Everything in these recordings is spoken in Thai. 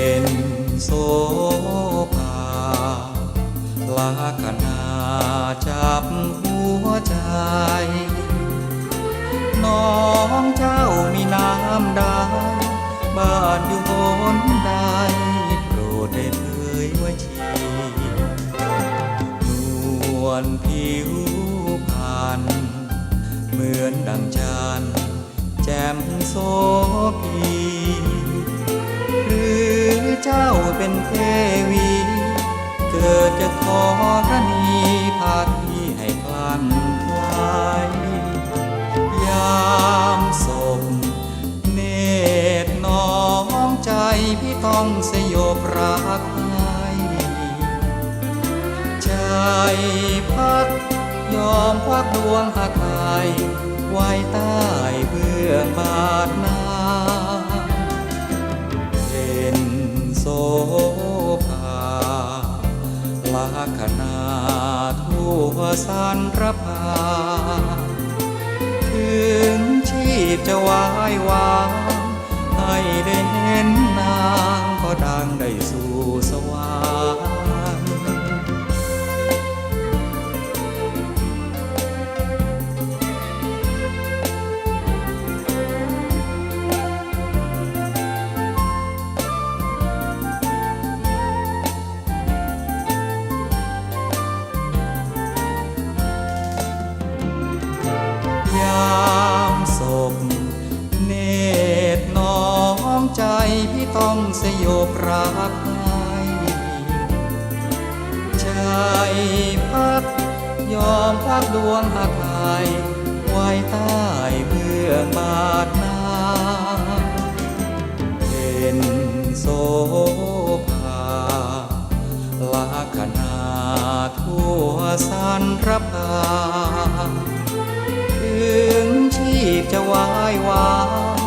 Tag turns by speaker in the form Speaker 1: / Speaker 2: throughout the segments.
Speaker 1: เป็นโสภาลากนาจับหัวใจ น้องเจ้ามีน้ำดาบ้านอยู่บนใดโปรดได้เผยว่าชีนวลผิวพันเหมือนดังจานแจ่มโสพี เป็นเทวี เกิดจะขอรณีพาที่ให้คลันคลายยามศพเนตรน้องใจพี่ต้องสยบรักให้ใจพัดยอมควักดวงหักหายไว้ใต้เบื้องบาทนา ลาคนาทั่วสันรพา ถึงชีพจะวายวางให้ได้เห็นนางก็ดังได้สู่ามศพเนตรน้องใจพี่ต้องสยบรักให้ใจพัดยอมพักดวงหักหายไว้ใต้เบื้องบาทนาเป็นโสภาลาคนาทั่วสันรพา ชีพจะวายวาง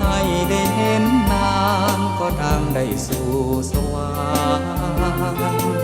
Speaker 1: ให้ได้เห็นนางก็ดังได้สู่สวรรค์